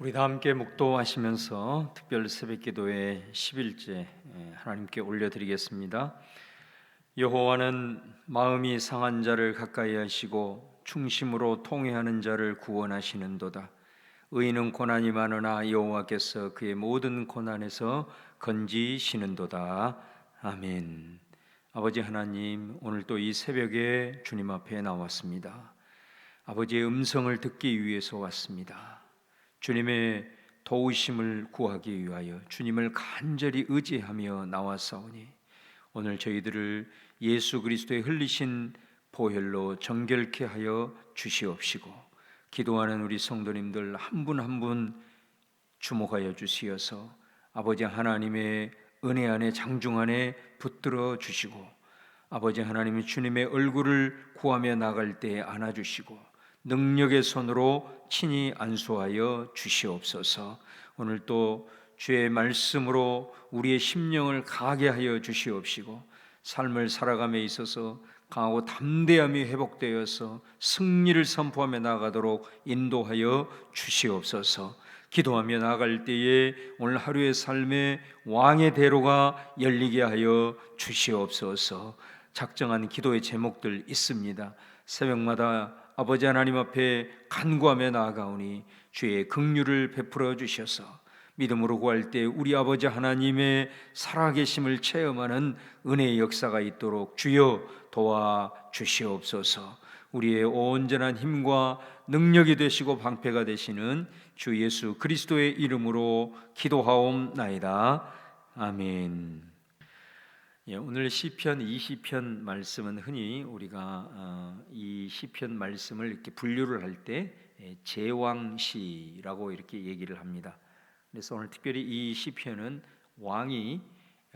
우리 다 함께 묵도하시면서 특별 새벽 기도의 10일째 하나님께 올려드리겠습니다. 여호와는 마음이 상한 자를 가까이 하시고 충심으로 통회하는 자를 구원하시는도다. 의인은 고난이 많으나 여호와께서 그의 모든 고난에서 건지시는도다. 아멘. 아버지 하나님, 오늘 또 이 새벽에 주님 앞에 나왔습니다. 아버지의 음성을 듣기 위해서 왔습니다. 주님의 도우심을 구하기 위하여 주님을 간절히 의지하며 나왔사오니 오늘 저희들을 예수 그리스도의 흘리신 보혈로 정결케 하여 주시옵시고 기도하는 우리 성도님들 한 분 한 분 주목하여 주시어서 아버지 하나님의 은혜 안에 장중 안에 붙들어 주시고 아버지 하나님의 주님의 얼굴을 구하며 나갈 때에 안아 주시고 능력의 손으로 친히 안수하여 주시옵소서. 오늘 또 주의 말씀으로 우리의 심령을 강하게 하여 주시옵시고 삶을 살아감에 있어서 강하고 담대함이 회복되어서 승리를 선포하며 나가도록 인도하여 주시옵소서. 기도하며 나갈 때에 오늘 하루의 삶에 왕의 대로가 열리게 하여 주시옵소서. 작정한 기도의 제목들 있습니다. 새벽마다 아버지 하나님 앞에 간구하며 나아가오니 주의 긍휼을 베풀어 주셔서 믿음으로 구할 때 우리 아버지 하나님의 살아계심을 체험하는 은혜의 역사가 있도록 주여 도와 주시옵소서. 우리의 온전한 힘과 능력이 되시고 방패가 되시는 주 예수 그리스도의 이름으로 기도하옵나이다. 아멘. 예, 오늘 시편 20편 말씀은 흔히 우리가 어, 이 시편 말씀을 이렇게 분류를 할때 예, 제왕시라고 이렇게 얘기를 합니다. 그래서 오늘 특별히 이 시편은 왕이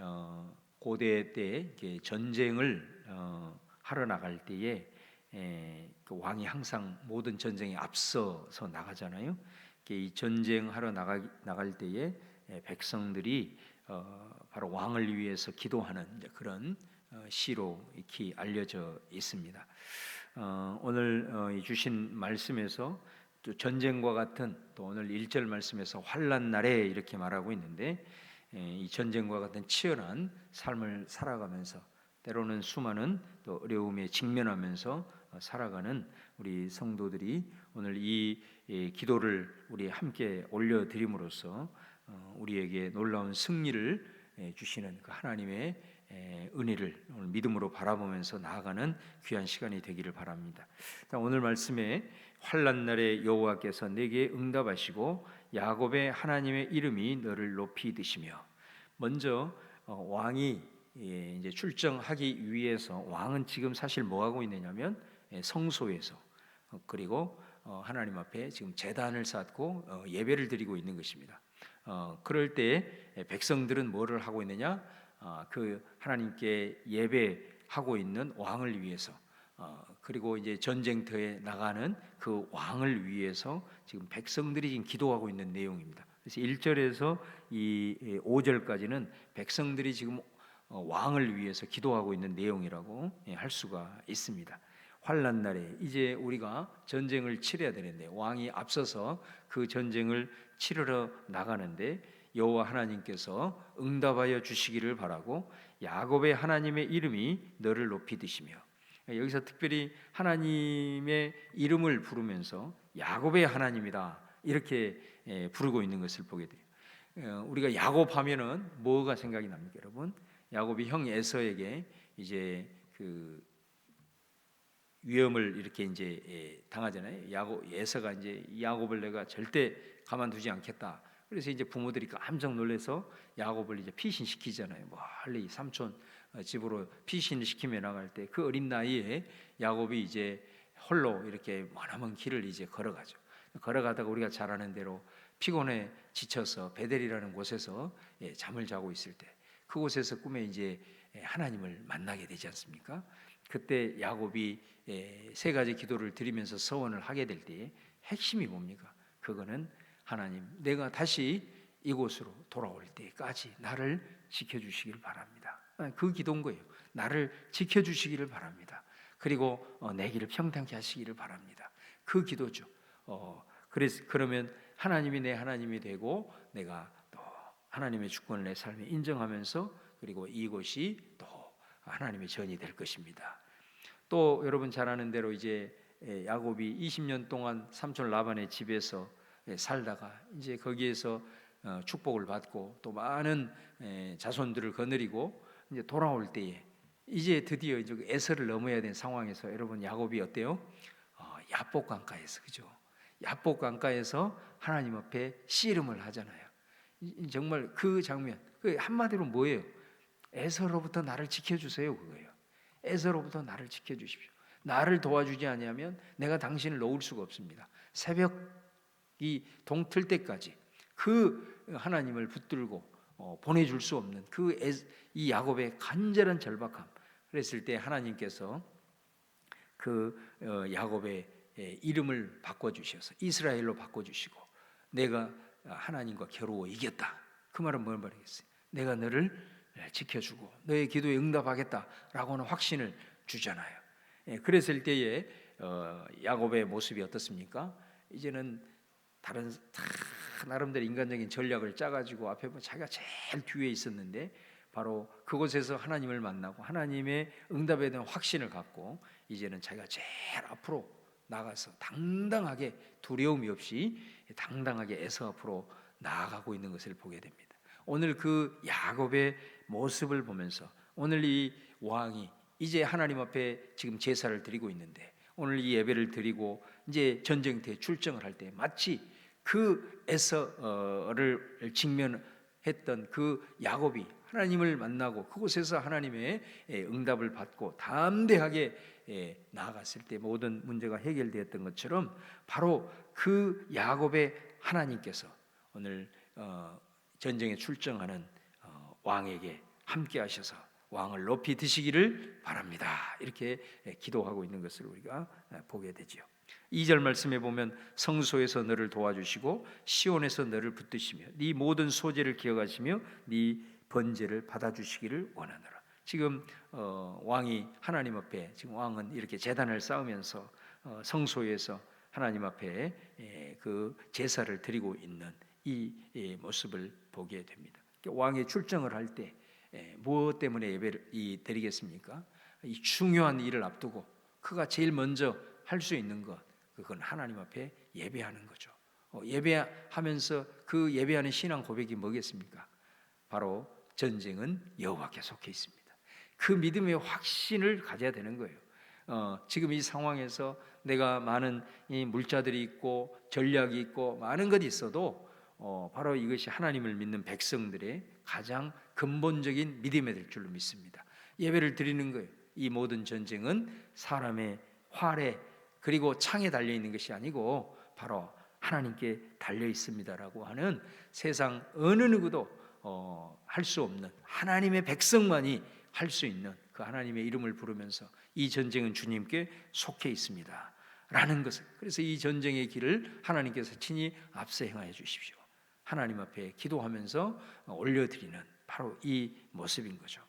어, 고대 때 전쟁을 어, 하러 나갈 때에 예, 그 왕이 항상 모든 전쟁에 앞서서 나가잖아요. 이 전쟁하러 나갈 때에 백성들이 바로 왕을 위해서 기도하는 그런 어, 시로 이렇게 알려져 있습니다. 어, 오늘 어, 주신 말씀에서 또 전쟁과 같은 또 오늘 1절 말씀에서 환란 날에 이렇게 말하고 있는데 이 전쟁과 같은 치열한 삶을 살아가면서 때로는 수많은 또 어려움에 직면하면서 살아가는 우리 성도들이 오늘 이 기도를 우리 함께 올려드림으로써 우리에게 놀라운 승리를 주시는 그 하나님의 은혜를 오늘 믿음으로 바라보면서 나아가는 귀한 시간이 되기를 바랍니다. 오늘 말씀에 환란 날에 여호와께서 내게 응답하시고 야곱의 하나님의 이름이 너를 높이 드시며 먼저 어, 왕이 예, 이제 출정하기 위해서 왕은 지금 사실 뭐 하고 있느냐면 성소에서 어, 그리고 어, 하나님 앞에 지금 제단을 쌓고 예배를 드리고 있는 것입니다. 어, 그럴 때 백성들은 뭐를 하고 있느냐? 어, 그 하나님께 예배하고 있는 왕을 위해서 어, 그리고 이제 전쟁터에 나가는 그 왕을 위해서 지금 백성들이 지금 기도하고 있는 내용입니다. 그래서 1절에서 이 5절까지는 백성들이 지금 어, 왕을 위해서 기도하고 있는 내용이라고 예, 할 수가 있습니다. 환란 날에 이제 우리가 전쟁을 치러야 되는데 왕이 앞서서 그 전쟁을 치르러 나가는데 여호와 하나님께서 응답하여 주시기를 바라고 야곱의 하나님의 이름이 너를 높이 드시며 여기서 특별히 하나님의 이름을 부르면서 야곱의 하나님이다 이렇게 예, 부르고 있는 것을 보게 돼요. 어, 우리가 야곱 하면은 뭐가 생각이 납니까, 여러분? 야곱이 형 에서에게 이제 그 위험을 이렇게 이제 예, 당하잖아요. 야곱 에서가 이제 야곱을 내가 절대 가만두지 않겠다. 그래서 이제 부모들이 깜짝 놀래서 야곱을 이제 피신시키잖아요. 멀리 삼촌 어, 집으로 피신을 시키며 나갈 때 그 어린 나이에 야곱이 이제 홀로 이렇게 머나먼 길을 이제 걸어가죠. 걸어가다가 우리가 잘 아는 대로 피곤해 지쳐서 베델이라는 곳에서 예, 잠을 자고 있을 때 그곳에서 꿈에 이제 예, 하나님을 만나게 되지 않습니까? 그때 야곱이 세 가지 기도를 드리면서 서원을 하게 될 때에 핵심이 뭡니까? 그거는 하나님, 내가 다시 이곳으로 돌아올 때까지 나를 지켜주시기를 바랍니다. 아, 그 기도인 거예요. 나를 지켜주시기를 바랍니다. 그리고 어, 내 길을 평탄케 하시기를 바랍니다. 그 기도죠. 어, 그래서 그러면 하나님이 내 하나님이 되고 내가 또 하나님의 주권을 내 삶에 인정하면서 그리고 이곳이 또 하나님의 전이 될 것입니다. 또 여러분 잘 아는 대로 이제 예, 야곱이 20년 동안 삼촌 라반의 집에서 예, 살다가 이제 거기에서 어, 축복을 받고 또 많은 예, 자손들을 거느리고 이제 돌아올 때에 이제 드디어 이제 그 에서를 넘어야 된 상황에서 여러분 야곱이 어때요? 어, 야복 강가에서 그죠? 야복 강가에서 하나님 앞에 씨름을 하잖아요. 정말 그 장면 그 한마디로 뭐예요? 에서로부터 나를 지켜주세요 그거예요. 에서로부터 나를 지켜주십시오. 나를 도와주지 아니하면 내가 당신을 놓을 수가 없습니다. 새벽이 동틀 때까지 그 하나님을 붙들고 어, 보내줄 수 없는 그 이 야곱의 간절한 절박함. 그랬을 때 하나님께서 그 어, 야곱의 예, 이름을 바꿔 주셔서 이스라엘로 바꿔 주시고 내가 하나님과 겨루어 이겼다. 그 말은 뭘 말이겠어요? 내가 너를 예, 지켜주고 너의 기도에 응답하겠다라고는 확신을 주잖아요. 예, 그랬을 때에 어, 야곱의 모습이 어떻습니까? 이제는 다른 다 나름대로 인간적인 전략을 짜가지고 앞에 자기가 제일 뒤에 있었는데 바로 그곳에서 하나님을 만나고 하나님의 응답에 대한 확신을 갖고 이제는 자기가 제일 앞으로 나가서 당당하게 두려움이 없이 당당하게 애서 앞으로 나아가고 있는 것을 보게 됩니다. 오늘 그 야곱의 모습을 보면서 오늘 이 왕이 이제 하나님 앞에 지금 제사를 드리고 있는데 오늘 이 예배를 드리고 이제 전쟁터에 출정을 할 때 마치 그 에서를 직면했던 그 야곱이 하나님을 만나고 그곳에서 하나님의 예, 응답을 받고 담대하게 예, 나아갔을 때 모든 문제가 해결되었던 것처럼 바로 그 야곱의 하나님께서 오늘 어, 전쟁에 출정하는 어, 왕에게 함께 하셔서 왕을 높이 드시기를 바랍니다. 이렇게 예, 기도하고 있는 것을 우리가 예, 보게 되지요. 2절 말씀에 보면 성소에서 너를 도와주시고 시온에서 너를 붙드시며 네 모든 소재를 기억하시며 네 번제를 받아주시기를 원하노라. 지금 어, 왕이 하나님 앞에 지금 왕은 이렇게 재단을 쌓으면서 어, 성소에서 하나님 앞에 예, 그 제사를 드리고 있는 이 예, 모습을 보게 됩니다. 왕이 출정을 할때 예, 무엇 때문에 예배를 이 드리겠습니까? 이 중요한 일을 앞두고 그가 제일 먼저 할 수 있는 것 그건 하나님 앞에 예배하는 거죠. 어, 예배하면서 그 예배하는 신앙 고백이 뭐겠습니까? 바로 전쟁은 여호와께 속해 있습니다. 그 믿음의 확신을 가져야 되는 거예요. 어, 지금 이 상황에서 내가 많은 이 물자들이 있고 전략이 있고 많은 것이 있어도 어, 바로 이것이 하나님을 믿는 백성들의 가장 근본적인 믿음이 될 줄로 믿습니다. 예배를 드리는 거예요. 이 모든 전쟁은 사람의 활에 그리고 창에 달려 있는 것이 아니고 바로 하나님께 달려 있습니다라고 하는 세상 어느 누구도 어, 할 수 없는 하나님의 백성만이 할 수 있는 그 하나님의 이름을 부르면서 이 전쟁은 주님께 속해 있습니다. 라는 것을 그래서 이 전쟁의 길을 하나님께서 친히 앞서 행하여 주십시오. 하나님 앞에 기도하면서 올려드리는 바로 이 모습인 거죠.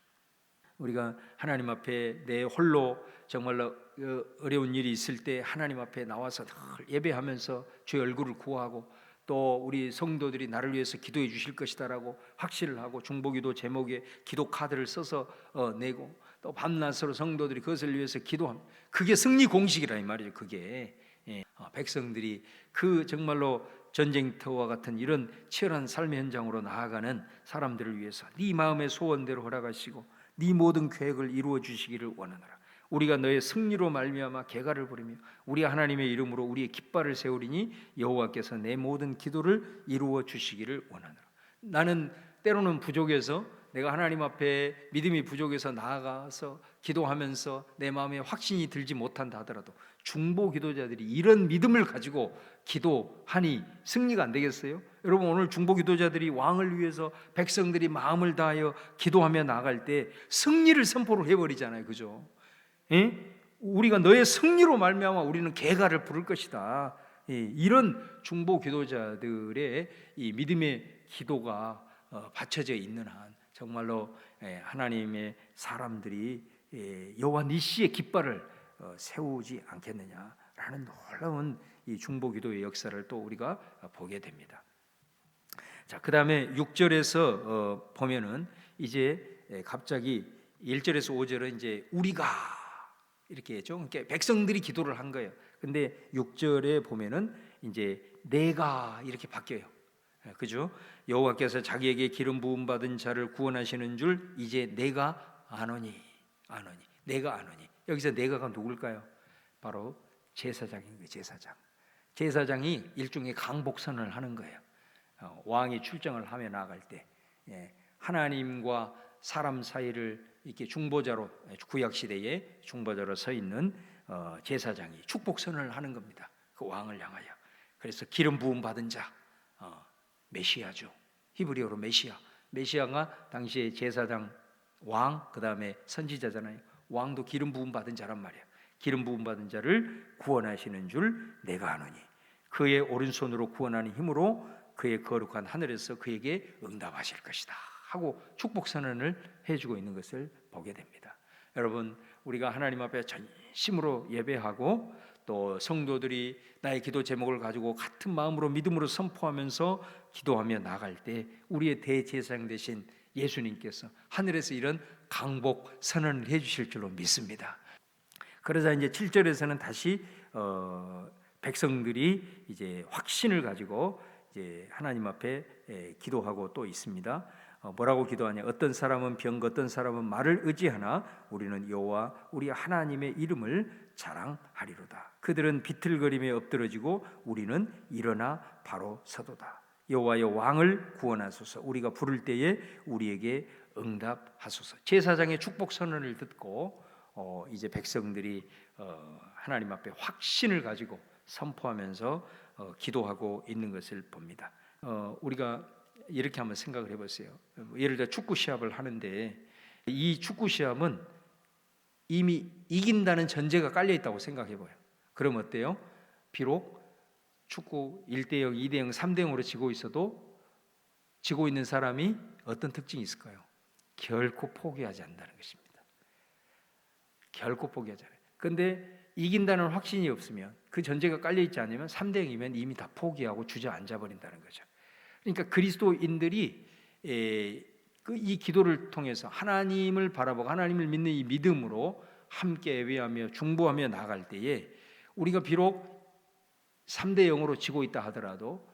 우리가 하나님 앞에 내 홀로 정말로 어, 어려운 일이 있을 때 하나님 앞에 나와서 늘 예배하면서 주의 얼굴을 구하고 또 우리 성도들이 나를 위해서 기도해 주실 것이다라고 확신을 하고 중보기도 제목에 기도 카드를 써서 어, 내고 또 밤낮으로 성도들이 그것을 위해서 기도함. 그게 승리 공식이라 이 말이죠. 그게 예, 어, 백성들이 그 정말로 전쟁터와 같은 이런 치열한 삶의 현장으로 나아가는 사람들을 위해서 네 마음의 소원대로 허락하시고 네 모든 계획을 이루어 주시기를 원하노라. 우리가 너의 승리로 말미암아 개가를 부리며 우리 하나님의 이름으로 우리의 깃발을 세우리니 여호와께서 내 모든 기도를 이루어 주시기를 원하노라. 나는 때로는 부족해서 내가 하나님 앞에 믿음이 부족해서 나아가서 기도하면서 내 마음에 확신이 들지 못한다 하더라도 중보 기도자들이 이런 믿음을 가지고 기도하니 승리가 안 되겠어요? 여러분 오늘 중보 기도자들이 왕을 위해서 백성들이 마음을 다하여 기도하며 나갈 때 승리를 선포를 해버리잖아요, 그죠? 예? 우리가 너의 승리로 말미암아 우리는 개가를 부를 것이다. 예, 이런 중보 기도자들의 이 믿음의 기도가 어, 받쳐져 있는 한 정말로 예, 하나님의 사람들이 예, 여호와 니시의 깃발을 어, 세우지 않겠느냐라는 놀라운 이 중보 기도의 역사를 또 우리가 보게 됩니다. 자, 그다음에 6절에서 어, 보면은 이제 예, 갑자기 1절에서 5절은 이제 우리가 이렇게 했죠. 그러니까 백성들이 기도를 한 거예요. 근데 6절에 보면은 이제 내가 이렇게 바뀌어요. 예, 그죠? 여호와께서 자기에게 기름 부음 받은 자를 구원하시는 줄 이제 내가 아노니 아노니 내가 아노니 여기서 내가가 누굴까요? 바로 제사장인 거예요. 제사장. 제사장이 일종의 강복선을 하는 거예요. 어, 왕이 출정을 하며 나갈 때 예, 하나님과 사람 사이를 이렇게 중보자로 구약 시대에 중보자로 서 있는 어, 제사장이 축복선을 하는 겁니다. 그 왕을 향하여. 그래서 기름 부음 받은 자 어, 메시아죠. 히브리어로 메시아. 메시아가 당시에 제사장 왕 그 다음에 선지자잖아요. 왕도 기름 부음 받은 자란 말이에요. 기름 부음 받은 자를 구원하시는 줄 내가 아노니 그의 오른손으로 구원하는 힘으로 그의 거룩한 하늘에서 그에게 응답하실 것이다 하고 축복 선언을 해주고 있는 것을 보게 됩니다. 여러분 우리가 하나님 앞에 전심으로 예배하고 또 성도들이 나의 기도 제목을 가지고 같은 마음으로 믿음으로 선포하면서 기도하며 나갈 때 우리의 대제사장 되신 예수님께서 하늘에서 이런 강복 선언을 해 주실 줄로 믿습니다. 그러자 이제 7절에서는 다시 어, 백성들이 이제 확신을 가지고 이제 하나님 앞에 에, 기도하고 또 있습니다. 어, 뭐라고 기도하냐? 어떤 사람은 병, 어떤 사람은 말을 의지하나 우리는 여호와 우리 하나님의 이름을 자랑하리로다. 그들은 비틀거림에 엎드러지고 우리는 일어나 바로 서도다. 여호와여 왕을 구원하소서. 우리가 부를 때에 우리에게 응답하소서. 제사장의 축복 선언을 듣고 어, 이제 백성들이 어, 하나님 앞에 확신을 가지고 선포하면서 어, 기도하고 있는 것을 봅니다. 어, 우리가 이렇게 한번 생각을 해보세요. 예를 들어 축구 시합을 하는데 이 축구 시합은 이미 이긴다는 전제가 깔려 있다고 생각해 봐요. 그럼 어때요? 비록 축구 1대 0, 2대 0, 3대 0으로 지고 있어도 지고 있는 사람이 어떤 특징이 있을까요? 결코 포기하지 않는다는 것입니다. 결코 포기하지 않아요. 근데 이긴다는 확신이 없으면 그 전제가 깔려 있지 않으면 3대 0이면 이미 다 포기하고 주저앉아 버린다는 거죠. 그러니까 그리스도인들이 그이 기도를 통해서 하나님을 바라보고 하나님을 믿는 이 믿음으로 함께 예배하며 중보하며 나갈 때에 우리가 비록 3대 0으로 지고 있다 하더라도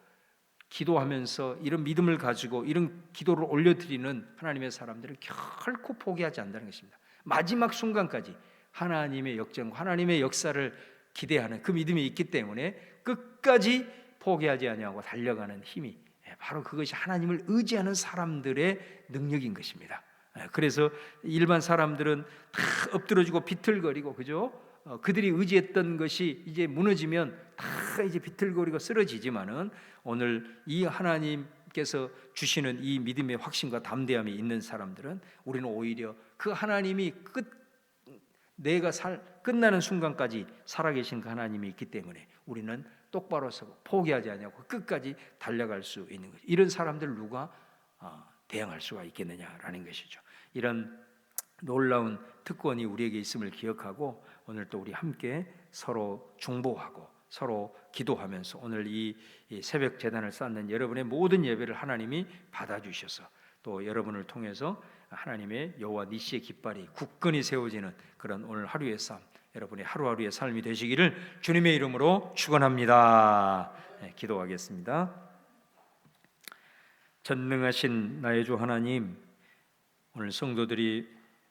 기도하면서 이런 믿음을 가지고 이런 기도를 올려드리는 하나님의 사람들을 결코 포기하지 않는다는 것입니다. 마지막 순간까지 하나님의 역정, 하나님의 역사를 기대하는 그 믿음이 있기 때문에 끝까지 포기하지 아니하고 달려가는 힘이 예, 바로 그것이 하나님을 의지하는 사람들의 능력인 것입니다. 예, 그래서 일반 사람들은 다 엎드러지고 비틀거리고 그죠? 어, 그들이 의지했던 것이 이제 무너지면 다 이제 비틀거리고 쓰러지지만은 오늘 이 하나님께서 주시는 이 믿음의 확신과 담대함이 있는 사람들은 우리는 오히려 그 하나님이 끝 내가 살 끝나는 순간까지 살아계신 그 하나님이 있기 때문에 우리는 똑바로 서고 포기하지 않냐고 끝까지 달려갈 수 있는 거죠. 이런 사람들 누가 어, 대항할 수가 있겠느냐라는 것이죠. 이런 놀라운 특권이 우리에게 있음을 기억하고 오늘 또 우리 함께 서로 중보하고 서로 기도하면서 오늘 이 새벽 재단을 쌓는 여러분의 모든 예배를 하나님이 받아주셔서 또 여러분을 통해서 하나님의 여호와 니시의 깃발이 굳건히 세워지는 그런 오늘 하루의 삶 여러분의 하루하루의 삶이 되시기를 주님의 이름으로 축원합니다. 네, 기도하겠습니다. 전능하신 나의 주 하나님 오늘 성도들이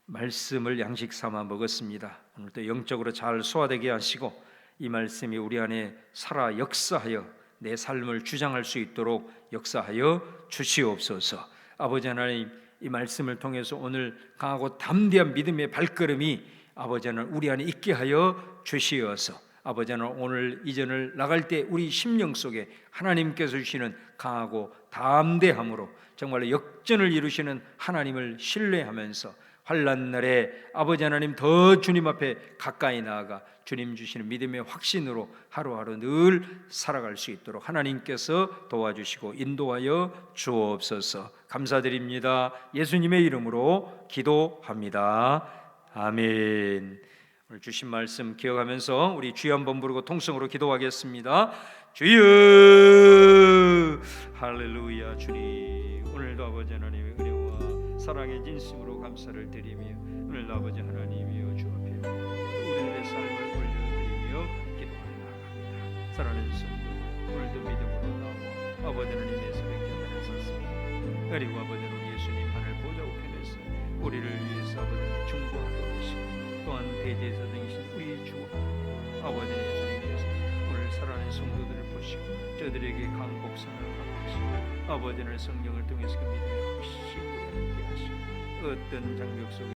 말씀을 양식 삼아 먹었습니다. 오늘도 영적으로 잘 소화되게 하시고 이 말씀이 우리 안에 살아 역사하여 내 삶을 주장할 수 있도록 역사하여 주시옵소서. 아버지 하나님 이 말씀을 통해서 오늘 강하고 담대한 믿음의 발걸음이 아버지 하나님 우리 안에 있게 하여 주시어서 아버지 하나님 오늘 이전을 나갈 때 우리 심령 속에 하나님께서 주시는 강하고 담대함으로 정말로 역전을 이루시는 하나님을 신뢰하면서 환란 날에 아버지 하나님 더 주님 앞에 가까이 나아가 주님 주시는 믿음의 확신으로 하루하루 늘 살아갈 수 있도록 하나님께서 도와주시고 인도하여 주옵소서 감사드립니다. 예수님의 이름으로 기도합니다. 아멘. 오늘 주신 말씀 기억하면서 우리 주여 한번 부르고 통성으로 기도하겠습니다. 주여 할렐루야 주님 오늘도 아버지 하나님의 은혜와 사랑의 진심으로 감사를 드리며 오늘도 아버지 하나님이여 주 앞에 우리들의 삶을 올려드리며 기도하며 나아갑니다. 사랑하는 성도 오늘도 믿음으로 나와 아버지 하나님의 새벽전에 섰습니다. 그리고 아버지 또한 대제사 등이신 우리 주 아버지 예수님께서 오늘 살아낸 성도들을 보시고 저들에게 강복선을 하시고 아버지는 성령을 통해서 그 믿음의 함께 하시고 어떤 장벽 속에